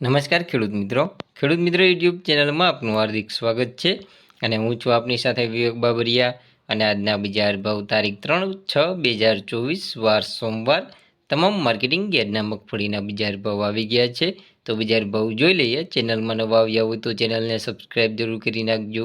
નમસ્કાર ખેડૂત મિત્રો. ખેડૂત મિત્રો યુટ્યુબ ચેનલમાં આપનું હાર્દિક સ્વાગત છે અને હું છું આપની સાથે વિવેક બાબરિયા અને આજના બજાર ભાવ તારીખ ત્રણ છ બે હજાર ચોવીસ વાર સોમવાર તમામ માર્કેટિંગ ગેરના મગફળીના બજાર ભાવ આવી ગયા છે. તો બજાર ભાવ જોઈ લઈએ. ચેનલમાં નવા આવ્યા હોય તો ચેનલને સબસ્ક્રાઈબ જરૂર કરી નાખજો.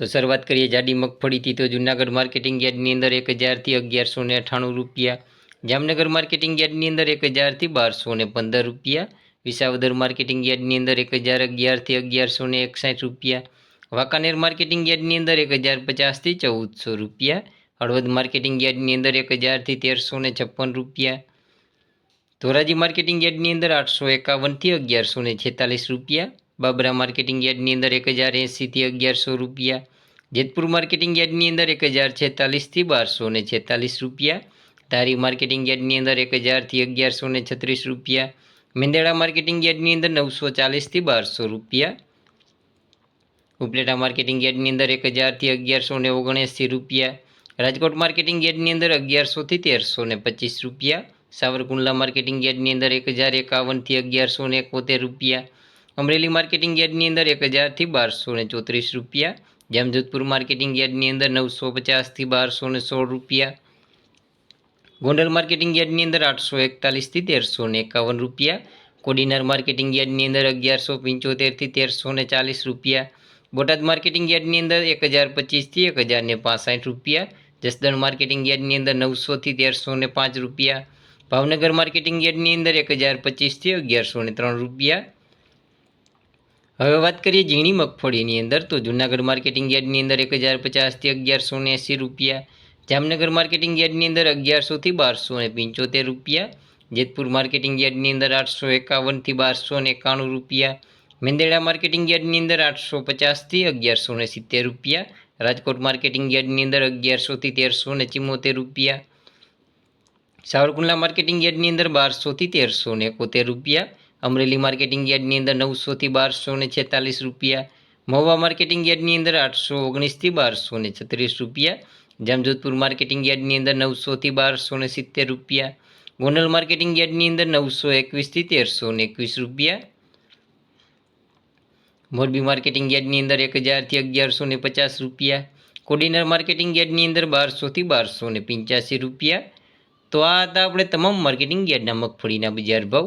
તો શરૂઆત કરીએ જાડી મગફળીથી. તો જુનાગઢ માર્કેટિંગ યાર્ડની અંદર એક હજારથી અગિયારસો ને અઠ્ઠાણું રૂપિયા. જામનગર માર્કેટિંગ યાર્ડની અંદર એક હજારથી બારસો ને પંદર રૂપિયા. વિસાવદર માર્કેટિંગ યાર્ડની અંદર એક હજાર અગિયારથી અગિયારસો ને એકસાઠ રૂપિયા. વાંકાનેર માર્કેટિંગ યાર્ડની અંદર એક હજાર પચાસથી ચૌદસો રૂપિયા. હળવદ માર્કેટિંગ યાર્ડની અંદર એક હજારથી તેરસો ને છપ્પન રૂપિયા. ધોરાજી માર્કેટિંગ યાર્ડની અંદર આઠસો એકાવનથી અગિયારસો ને છેતાલીસ રૂપિયા. બાબરા માર્કેટિંગ યાર્ડની અંદર એક હજાર એંસીથી અગિયારસો રૂપિયા. જેતપુર માર્કેટિંગ યાર્ડની અંદર એક હજાર છેતાલીસથી બારસો ને છેતાલીસ રૂપિયા. ધારી માર્કેટિંગ યાર્ડની અંદર એક હજારથી અગિયારસો ને છત્રીસ રૂપિયા. મેંદેડા માર્કેટિંગ યાર્ડની અંદર નવસો ચાલીસથી બારસો રૂપિયા. ઉપલેટા માર્કેટિંગ યાર્ડની અંદર એક હજારથી અગિયારસો ને ઓગણએંસી રૂપિયા. રાજકોટ માર્કેટિંગ યાર્ડની અંદર અગિયારસોથી તેરસો ને પચીસ રૂપિયા. સાવરકુંડલા માર્કેટિંગ યાર્ડની અંદર એક હજાર એકાવનથી અગિયારસો ને એકોતેર રૂપિયા. અમરેલી માર્કેટિંગ યાર્ડની અંદર એક હજારથી બારસો ને ચોત્રીસ રૂપિયા. જામજોધપુર માર્કેટિંગ યાર્ડની અંદર નવસો પચાસથી બારસો ને સોળ રૂપિયા. ગોંડલ માર્કેટિંગ યાર્ડની અંદર આઠસો એકતાલીસથી તેરસો ને એકાવન રૂપિયા. કોડીનાર માર્કેટિંગ યાર્ડની અંદર અગિયારસો પંચોતેરથી તેરસો ને ચાલીસ રૂપિયા. બોટાદ માર્કેટિંગ યાર્ડની અંદર એક હજાર પચીસથી એક હજાર ને પાસઠ રૂપિયા. જસદણ માર્કેટિંગ યાર્ડની અંદર નવસોથી તેરસો ને પાંચ રૂપિયા. ભાવનગર માર્કેટિંગ યાર્ડની અંદર એક હજાર પચીસથી અગિયારસો ને ત્રણ રૂપિયા. હવે વાત કરીએ ઝીણી મગફળીની અંદર, તો જૂનાગઢ માર્કેટિંગ યાર્ડની અંદર એક હજાર પચાસથી અગિયારસો ને એંસી રૂપિયા, જામનગર માર્કેટિંગ યાર્ડની અંદર અગિયારસોથી બારસો ને પંચોતેર રૂપિયા, જેતપુર માર્કેટિંગ યાર્ડની અંદર આઠસો એકાવનથી બારસો ને એકાણું રૂપિયા, મેંદેડા માર્કેટિંગ યાર્ડની અંદર આઠસો પચાસથી અગિયારસો ને સિત્તેર રૂપિયા, રાજકોટ માર્કેટિંગ યાર્ડની અંદર અગિયારસોથી તેરસો ને ચિમોતેર રૂપિયા, સાવરકુંડલા માર્કેટિંગ યાર્ડની અંદર બારસોથી તેરસો ને એકોતેર રૂપિયા અમરેલી માર્કેટિંગ યાર્ડની અંદર નવસોથી બારસો ને છેતાલીસ રૂપિયા, મહુવા માર્કેટિંગ યાર્ડની અંદર આઠસો ઓગણીસથી બારસો ને છત્રીસ રૂપિયા, જામજોધપુર માર્કેટિંગ યાર્ડની અંદર નવસોથી બારસો ને સિત્તેર રૂપિયા, ગોંડલ માર્કેટિંગ યાર્ડની અંદર નવસો એકવીસથી તેરસો ને એકવીસ રૂપિયા. મોરબી માર્કેટિંગ યાર્ડની અંદર એક હજારથી અગિયારસો ને પચાસ રૂપિયા, કોડીનાર માર્કેટિંગ યાર્ડની અંદર બારસોથી બારસો ને પંચ્યાસી રૂપિયા. તો આ હતા આપણે તમામ માર્કેટિંગ યાર્ડના મગફળીના બજાર ભાવ.